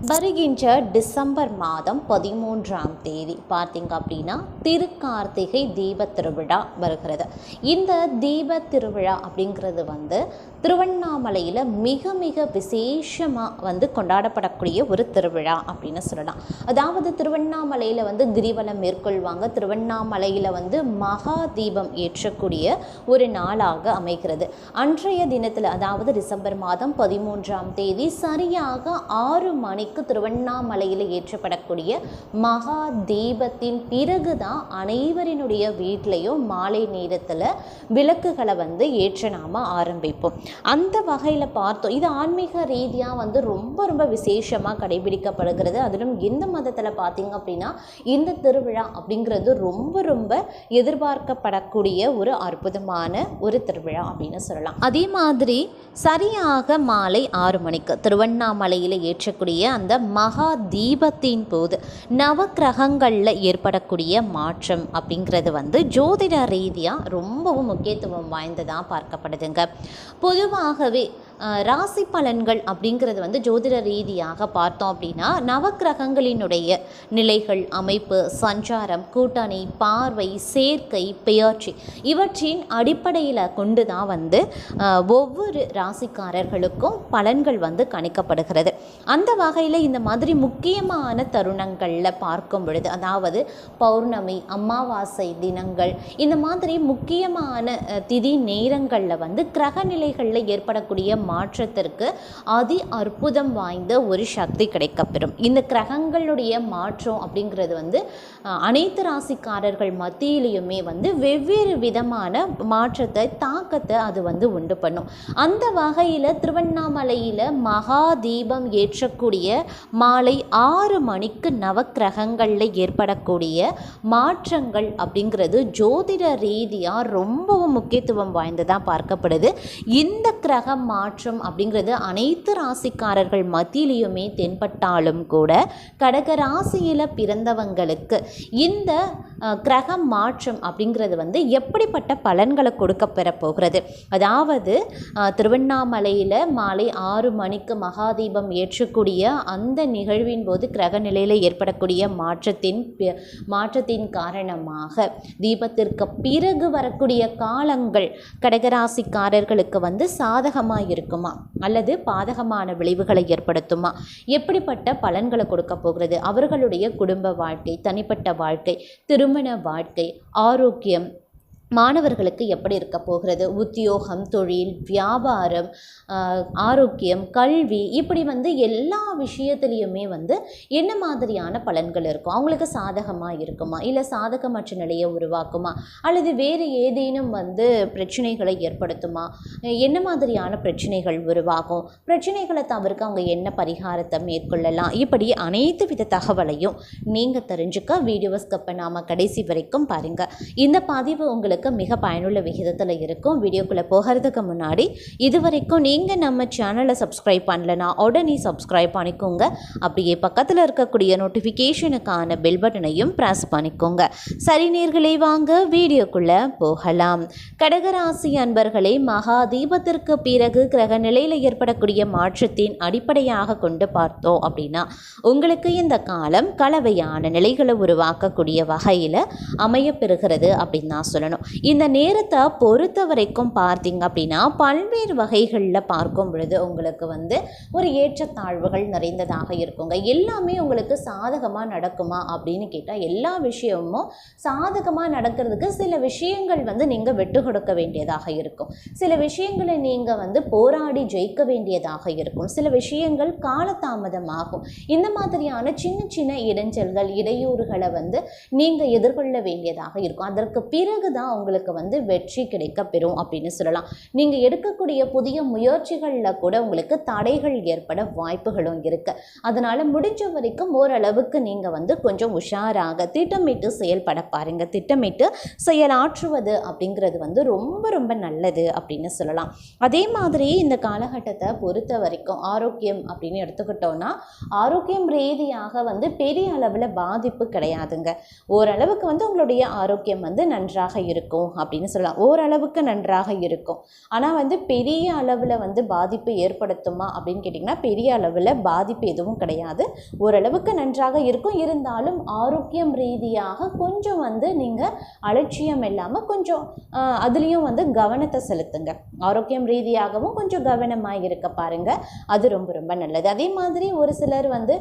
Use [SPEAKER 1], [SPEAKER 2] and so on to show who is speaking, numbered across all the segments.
[SPEAKER 1] வருகின்ற டிசம்பர் மாதம் பதிமூன்றாம் தேதி பார்த்தீங்க அப்படின்னா திருக்கார்த்திகை தீப திருவிழா வருகிறது. இந்த தீப திருவிழா அப்படிங்கிறது வந்து திருவண்ணாமலையில் மிக மிக விசேஷமாக வந்து கொண்டாடப்படக்கூடிய ஒரு திருவிழா அப்படின்னு சொல்லலாம். அதாவது திருவண்ணாமலையில் வந்து கிரிவலம் மேற்கொள்வாங்க. திருவண்ணாமலையில் வந்து மகா தீபம் ஏற்றக்கூடிய ஒரு நாளாக அமைகிறது. அன்றைய தினத்தில் அதாவது டிசம்பர் மாதம் பதிமூன்றாம் தேதி சரியாக ஆறு மணி மணிக்கு திருவண்ணாமலையில் ஏற்றப்படக்கூடிய மகா தீபத்தின் பிறகு தான் அனைவரினுடைய வீட்லேயும் மாலை நேரத்தில் விளக்குகளை வந்து ஏற்ற நாம ஆரம்பிப்போம். அந்த வகையில் பார்த்தோம். இது ஆன்மீக ரீதியாக வந்து ரொம்ப ரொம்ப விசேஷமாக கடைபிடிக்கப்படுகிறது. அதிலும் எந்த மதத்தில் பார்த்தீங்க அப்படின்னா இந்த திருவிழா அப்படிங்கிறது ரொம்ப ரொம்ப எதிர்பார்க்கப்படக்கூடிய ஒரு அற்புதமான ஒரு திருவிழா அப்படின்னு சொல்லலாம். அதே மாதிரி சரியாக மாலை ஆறு மணிக்கு திருவண்ணாமலையில் ஏற்றக்கூடிய அந்த மகா தீபத்தின் போது நவக்கிரகங்களில் ஏற்படக்கூடிய மாற்றம் அப்படிங்கிறது வந்து ஜோதிட ரீதியாக ரொம்பவும் முக்கியத்துவம் வாய்ந்ததாக பார்க்கப்படுதுங்க. பொதுவாகவே ராசி பலன்கள் அப்படிங்கிறது வந்து ஜோதிட ரீதியாக பார்த்தோம் அப்படின்னா நவக்கிரகங்களினுடைய நிலைகள் அமைப்பு சஞ்சாரம் கூட்டணி பார்வை சேர்க்கை பெயர்ச்சி இவற்றின் அடிப்படையில் கொண்டு தான் வந்து ஒவ்வொரு ராசிக்காரர்களுக்கும் பலன்கள் வந்து கணிக்கப்படுகிறது. அந்த வகையில் இந்த மாதிரி முக்கியமான தருணங்களில் பார்க்கும் பொழுது அதாவது பௌர்ணமி அமாவாசை தினங்கள் இந்த மாதிரி முக்கியமான திதி நேரங்களில் வந்து கிரக நிலைகளில் ஏற்படக்கூடிய மாற்றத்திற்கு அதி அற்புதம் வாய்ந்த ஒரு சக்தி கிடைக்கப்பெறும். இந்த கிரகங்களுடைய மாற்றம் அப்படிங்கிறது வந்து அனைத்து ராசிக்காரர்கள் மத்தியிலையுமே வந்து வெவ்வேறு விதமான மாற்றத்தை தாக்கத்தை அது வந்து உண்டு பண்ணும். அந்த வகையில் திருவண்ணாமலையில் மகா தீபம் ஏற்றக்கூடிய மாலை ஆறு மணிக்கு நவக்கிரகங்களில் ஏற்படக்கூடிய மாற்றங்கள் அப்படிங்கிறது ஜோதிட ரீதியாக ரொம்பவும் முக்கியத்துவம் வாய்ந்ததாக பார்க்கப்படுது. இந்த கிரக மாற்றம் அப்படிங்கிறது அனைத்து ராசிக்காரர்கள் மத்தியிலையுமே தென்பட்டாலும் கூட கடக ராசியில் பிறந்தவங்களுக்கு இந்த கிரக மாற்றம் அப்படிங்கிறது வந்து எப்படிப்பட்ட பலன்களை கொடுக்க பெற போகிறது? அதாவது திருவண்ணாமலையில் மாலை ஆறு மணிக்கு மகாதீபம் ஏற்றக்கூடிய அந்த நிகழ்வின் போது கிரக நிலையில் ஏற்படக்கூடிய மாற்றத்தின் மாற்றத்தின் காரணமாக தீபத்திற்கு பிறகு வரக்கூடிய காலங்கள் கடகராசிக்காரர்களுக்கு வந்து சாதகமாக இருக்கும் அல்லது பாதகமான விளைவுகளை ஏற்படுத்துமா? எப்படிப்பட்ட பலன்களை கொடுக்க போகிறது? அவர்களுடைய குடும்ப வாழ்க்கை தனிப்பட்ட வாழ்க்கை திருமண வாழ்க்கை ஆரோக்கியம் மாணவர்களுக்கு எப்படி இருக்க போகிறது? உத்தியோகம் தொழில் வியாபாரம் ஆரோக்கியம் கல்வி இப்படி வந்து எல்லா விஷயத்துலேயுமே வந்து என்ன மாதிரியான பலன்கள் இருக்கும்? அவங்களுக்கு சாதகமாக இருக்குமா? இல்லை சாதகமற்ற நிலையை உருவாக்குமா? அல்லது வேறு ஏதேனும் வந்து பிரச்சனைகளை ஏற்படுத்துமா? என்ன மாதிரியான பிரச்சனைகள் உருவாகும்? பிரச்சனைகளை தவிர்க்க அவங்க என்ன பரிகாரத்தை மேற்கொள்ளலாம்? இப்படி அனைத்து வித தகவலையும் நீங்கள் தெரிஞ்சுக்க வீடியோவை ஸ்கிப் நாம் கடைசி வரைக்கும் பாருங்கள் இந்த பதிவு உங்களுக்கு மிக பயனுள்ள விகிதத்தில் இருக்கும். வீடியோக்குள்ளே போகிறதுக்கு முன்னாடி இது வரைக்கும் நீங்கள் நம்ம சேனலை சப்ஸ்கிரைப் பண்ணலனா உடனே சப்ஸ்கிரைப் பண்ணிக்கோங்க. அப்படியே பக்கத்தில் இருக்கக்கூடிய நோட்டிஃபிகேஷனுக்கான பெல் பட்டனையும் ப்ரெஸ் பண்ணிக்கோங்க. சரி நேர்களே வாங்க வீடியோக்குள்ளே போகலாம். கடகராசி அன்பர்களே மகா தீபத்திற்கு பிறகு கிரக நிலையில் ஏற்படக்கூடிய மாற்றத்தின் அடிப்படையாக கொண்டு பார்த்தோம் அப்படின்னா உங்களுக்கு இந்த காலம் கலவையான நிலைகளை உருவாக்கக்கூடிய வகையில் அமையப்பெறுகிறது அப்படின்னு தான் சொல்லணும். இந்த நேரத்தை பொறுத்த வரைக்கும் பார்த்தீங்க அப்படின்னா பல்வேறு வகைகளில் பார்க்கும் பொழுது உங்களுக்கு வந்து ஒரு ஏற்றத்தாழ்வுகள் நிறைந்ததாக இருக்குங்க. எல்லாமே உங்களுக்கு சாதகமாக நடக்குமா அப்படின்னு கேட்டால் எல்லா விஷயமும் சாதகமாக நடக்கிறதுக்கு சில விஷயங்கள் வந்து நீங்கள் விட்டு கொடுக்க வேண்டியதாக இருக்கும். சில விஷயங்களை நீங்கள் வந்து போராடி ஜெயிக்க வேண்டியதாக இருக்கும். சில விஷயங்கள் காலதாமதமாகும். இந்த மாதிரியான சின்ன சின்ன இடைஞ்சல்கள் இடையூறுகளை வந்து நீங்கள் எதிர்கொள்ள வேண்டியதாக இருக்கும். அதற்கு பிறகு தான் உங்களுக்கு வந்து வெற்றி கிடைக்க பெறும் அப்படின்னு சொல்லலாம். நீங்கள் எடுக்கக்கூடிய புதிய முயற்சிகளில் கூட உங்களுக்கு தடைகள் ஏற்பட வாய்ப்புகளும் இருக்குது அதனால் முடிஞ்ச வரைக்கும் ஓரளவுக்கு நீங்கள் வந்து கொஞ்சம் உஷாராக திட்டமிட்டு செயல்பட பாருங்கள் திட்டமிட்டு செயலாற்றுவது அப்படிங்கிறது வந்து ரொம்ப ரொம்ப நல்லது அப்படின்னு சொல்லலாம். அதே மாதிரி இந்த காலகட்டத்தை பொறுத்த வரைக்கும் ஆரோக்கியம் அப்படின்னு எடுத்துக்கிட்டோன்னா ஆரோக்கியம் ரீதியாக வந்து பெரிய அளவில் பாதிப்பு கிடையாதுங்க. ஓரளவுக்கு வந்து உங்களுடைய ஆரோக்கியம் வந்து நன்றாக இருக்கும். இருக்கும் அப்படின்னு சொல்லலாம். ஓரளவுக்கு நன்றாக இருக்கும். ஆனால் வந்து பெரிய அளவில் வந்து பாதிப்பு ஏற்படுத்துமா அப்படின்னு கேட்டிங்கன்னா பெரிய அளவில் பாதிப்பு எதுவும் கிடையாது. ஓரளவுக்கு நன்றாக இருக்கும். இருந்தாலும் ஆரோக்கியம் ரீதியாக கொஞ்சம் வந்து நீங்கள் அலட்சியம் இல்லாமல் கொஞ்சம் அதுலேயும் வந்து கவனத்தை செலுத்துங்க. ஆரோக்கியம் ரீதியாகவும் கொஞ்சம் கவனமாக இருக்க பாருங்கள் அது ரொம்ப ரொம்ப நல்லது. அதே மாதிரி ஒரு சிலர் வந்து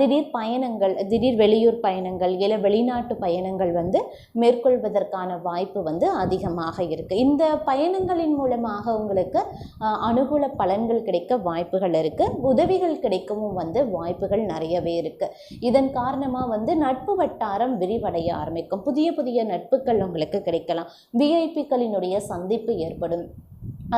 [SPEAKER 1] திடீர் பயணங்கள் திடீர் வெளியூர் பயணங்கள் இல்லை வெளிநாட்டு பயணங்கள் வந்து மேற்கொள்வதற்கான வாய்ப்பு வந்து அதிகமாக இருக்குது இந்த பயணங்களின் மூலமாக உங்களுக்கு அனுகூல பலன்கள் கிடைக்க வாய்ப்புகள் இருக்குது உதவிகள் கிடைக்கவும் வந்து வாய்ப்புகள் நிறையவே இருக்குது இதன் காரணமாக வந்து நட்பு வட்டாரம் விரிவடைய ஆரம்பிக்கும். புதிய புதிய நட்புகள் உங்களுக்கு கிடைக்கலாம். விஐபிக்களினுடைய சந்திப்பு ஏற்படும்.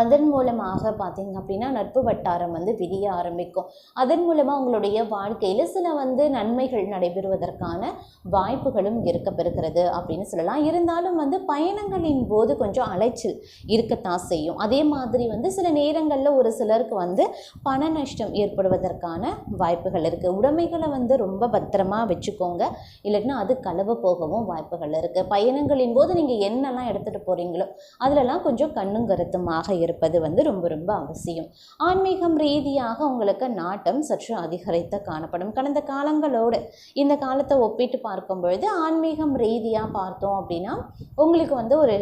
[SPEAKER 1] அதன் மூலமாக பார்த்தீங்க அப்படின்னா நட்பு வட்டாரம் வந்து விரிய ஆரம்பிக்கும். அதன் மூலமாக உங்களுடைய வாழ்க்கையில் சில வந்து நன்மைகள் நடைபெறுவதற்கான வாய்ப்புகளும் இருக்க பெறுகிறது அப்படின்னு சொல்லலாம். இருந்தாலும் வந்து பயணங்களின் போது கொஞ்சம் அலைச்சல் இருக்கத்தான் செய்யும். அதே மாதிரி வந்து சில நேரங்களில் ஒரு சிலருக்கு வந்து பண நஷ்டம் ஏற்படுவதற்கான வாய்ப்புகள் இருக்குது உடைமைகளை வந்து ரொம்ப பத்திரமா வச்சுக்கோங்க. இல்லைன்னா அது கலவு போகவும் வாய்ப்புகள் இருக்குது பயணங்களின் போது நீங்கள் என்னெல்லாம் எடுத்துகிட்டு போகிறீங்களோ அதிலெல்லாம் கொஞ்சம் கண்ணும் கருத்துமாக இருப்பது வந்து ரொம்ப ரொம்ப அவசியம். ஆன்மீகம் ரீதியாக உங்களுக்கு நாட்டம் சற்று அதிகரித்து காணப்படும். கடந்த காலங்களோடு இந்த காலத்தை ஒப்பிட்டு பார்க்கும் பொழுது ஆன்மீகம் ரீதியாக பார்த்தோம் அப்படின்னா உங்களுக்கு வந்து ஒரு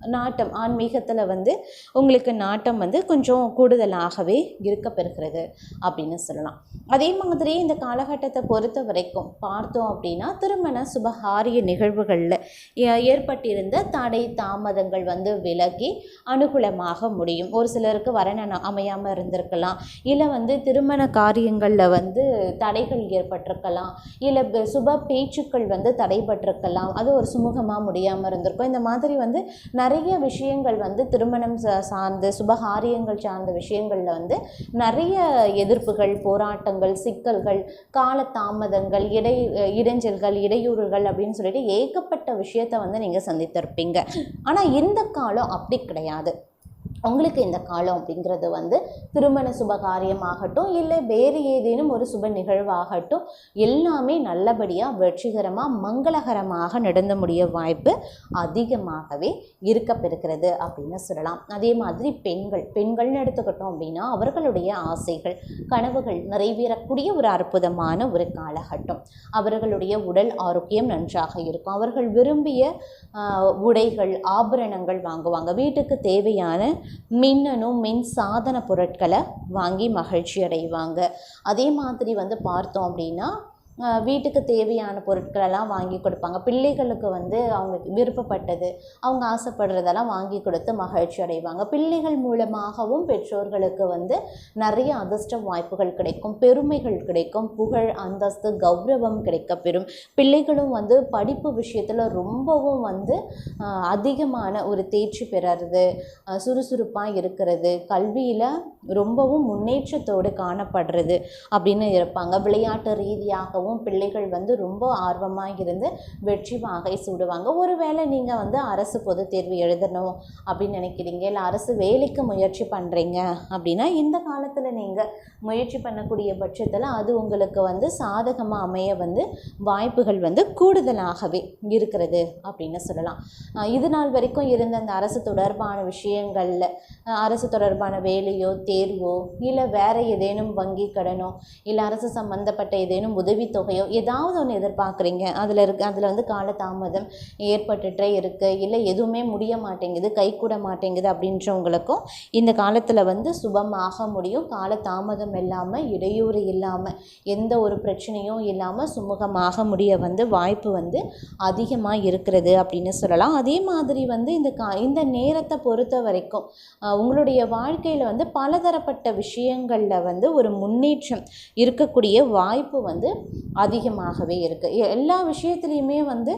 [SPEAKER 1] நாட்டம் ஆன்மீகத்தில் வந்து உங்களுக்கு நாட்டம் வந்து கொஞ்சம் கூடுதலாகவே இருக்க பெறுகிறது அப்படின்னு சொல்லலாம். அதே மாதிரி இந்த காலகட்டத்தை பொறுத்த வரைக்கும் பார்த்தோம் அப்படின்னா திருமண சுபகாரிய நிகழ்வுகளில் ஏ- ஏற்பட்டிருந்த தடை தாமதங்கள் வந்து விலகி அனுகூலமாக முடியும். ஒரு சிலருக்கு வரணும் அமையாமல் இருந்திருக்கலாம். இல்லை வந்து திருமண காரியங்களில் வந்து தடைகள் ஏற்பட்டிருக்கலாம். இல்லை சுப பேச்சுக்கள் வந்து தடைபட்டிருக்கலாம். அது ஒரு சுமூகமாக முடியாமல் இருந்திருக்கும். இந்த மாதிரி வந்து நிறைய விஷயங்கள் வந்து திருமணம் சா- சார்ந்து சுபகாரியங்கள் சார்ந்த விஷயங்களில் வந்து நிறைய எதிர்ப்புகள் போராட்டங்கள் சிக்கல்கள் காலதாமதங்கள் இடை இடைஞ்சல்கள் இடையூறுகள் அப்படின்னு சொல்லிட்டு ஏகப்பட்ட விஷயத்தை வந்து நீங்கள் சந்தித்திருப்பீங்க. ஆனால் இந்த காலம் அப்படி கிடையாது. உங்களுக்கு இந்த காலம் அப்படிங்கிறது வந்து திருமண சுபகாரியமாகட்டும் இல்லை வேறு ஏதேனும் ஒரு சுப நிகழ்வாகட்டும் எல்லாமே நல்லபடியாக வெற்றிகரமாக மங்களகரமாக நடந்து முடிய வாய்ப்பு அதிகமாகவே இருக்கப்பெறுகிறது அப்படின்னு சொல்லலாம். அதே மாதிரி பெண்கள் பெண்கள்னு எடுத்துக்கிட்டோம் அப்படின்னா அவர்களுடைய ஆசைகள் கனவுகள் நிறைவேறக்கூடிய ஒரு அற்புதமான ஒரு காலகட்டம். அவர்களுடைய உடல் ஆரோக்கியம் நன்றாக இருக்கும். அவர்கள் விரும்பிய உடைகள் ஆபரணங்கள் வாங்குவாங்க. வீட்டுக்கு தேவையான மின்னணு மின் சாதன பொருட்களை வாங்கி மகிழ்ச்சி அடைவாங்க அதே மாதிரி வந்து பார்த்தோம் அப்படின்னா வீட்டுக்கு தேவையான பொருட்களெல்லாம் வாங்கி கொடுப்பாங்க. பிள்ளைகளுக்கு வந்து அவங்க விருப்பப்பட்டது அவங்க ஆசைப்படுறதெல்லாம் வாங்கி கொடுத்து மகிழ்ச்சி அடைவாங்க. பிள்ளைகள் மூலமாகவும் பெற்றோர்களுக்கு வந்து நிறைய அதிர்ஷ்ட வாய்ப்புகள் கிடைக்கும் பெருமைகள் கிடைக்கும் புகழ் அந்தஸ்து கௌரவம் கிடைக்கப்பெறும். பிள்ளைகளும் வந்து படிப்பு விஷயத்தில் ரொம்பவும் வந்து அதிகமான ஒரு தேர்ச்சி பெறறது சுறுசுறுப்பாக இருக்கிறது கல்வியில் ரொம்பவும் முன்னேற்றத்தோடு காணப்படுறது அப்படின்னு இருப்பாங்க. விளையாட்டு ரீதியாகவும் பிள்ளைகள் வந்து ரொம்ப ஆர்வமாக இருந்து வெற்றி வாகை சூடுவாங்க. ஒருவேளை நீங்கள் வந்து அரசு பொது தேர்வு எழுதணும் அப்படின்னு நினைக்கிறீங்க இல்லை அரசு வேலைக்கு முயற்சி பண்ணுறீங்க அப்படின்னா இந்த காலத்தில் நீங்கள் முயற்சி பண்ணக்கூடிய பட்சத்தில் அது உங்களுக்கு வந்து சாதகமாக அமைய வந்து வாய்ப்புகள் வந்து கூடுதலாகவே இருக்கிறது அப்படின்னு சொல்லலாம். இது நாள் வரைக்கும் இருந்த அந்த அரசு தொடர்பான விஷயங்களில் அரசு தொடர்பான வேலையோ தேர்வோ இல்லை வேறு ஏதேனும் வங்கி கடனோ இல்லை அரசு சம்பந்தப்பட்ட ஏதேனும் தொகையோ ஏதாவது ஒன்று எதிர்பார்க்குறீங்க. அதில் இருக்க அதில் வந்து காலதாமதம் ஏற்பட்டுட்டே இருக்குது இல்லை எதுவுமே முடிய மாட்டேங்குது கைக்கூட மாட்டேங்குது அப்படின்றவங்களுக்கும் இந்த காலத்தில் வந்து சுபமாக முடியும். காலதாமதம் இல்லாமல் இடையூறு இல்லாமல் எந்த ஒரு பிரச்சனையும் இல்லாமல் சுமூகமாக முடிய வந்து வாய்ப்பு வந்து அதிகமாக இருக்கிறது அப்படின்னு சொல்லலாம். அதே மாதிரி வந்து இந்த கா இந்த நேரத்தை பொறுத்த வரைக்கும் உங்களுடைய வாழ்க்கையில் வந்து பலதரப்பட்ட விஷயங்களில் வந்து ஒரு முன்னேற்றம் இருக்கக்கூடிய வாய்ப்பு வந்து அதிகமாகவே இருக்குது எல்லா விஷயத்துலையுமே வந்து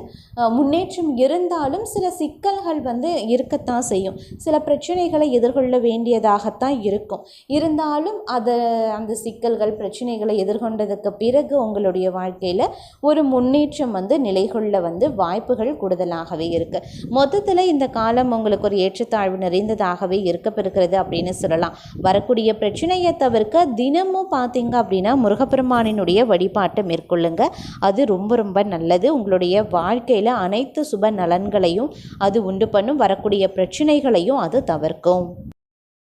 [SPEAKER 1] முன்னேற்றம் இருந்தாலும் சில சிக்கல்கள் வந்து இருக்கத்தான் செய்யும். சில பிரச்சனைகளை எதிர்கொள்ள வேண்டியதாகத்தான் இருக்கும். இருந்தாலும் அதை அந்த சிக்கல்கள் பிரச்சனைகளை எதிர்கொண்டதுக்கு பிறகு உங்களுடைய வாழ்க்கையில் ஒரு முன்னேற்றம் வந்து நிலைகொள்ள வந்து வாய்ப்புகள் கூடுதலாகவே இருக்குது மொத்தத்தில் இந்த காலம் உங்களுக்கு ஒரு ஏற்றத்தாழ்வு நிறைந்ததாகவே இருக்கப்பெறுகிறது அப்படின்னு சொல்லலாம். வரக்கூடிய பிரச்சனையை தவிர்க்க தினமும் பார்த்தீங்க அப்படின்னா முருகப்பெருமானினுடைய வழிபாட்டு மேற்கொள்ளுங்க. அது ரொம்ப ரொம்ப நல்லது. உங்களுடைய வாழ்க்கையில் அனைத்து சுப நலன்களையும் அது உண்டு பண்ணும். வரக்கூடிய பிரச்சனைகளையும் அது தவிர்க்கும்.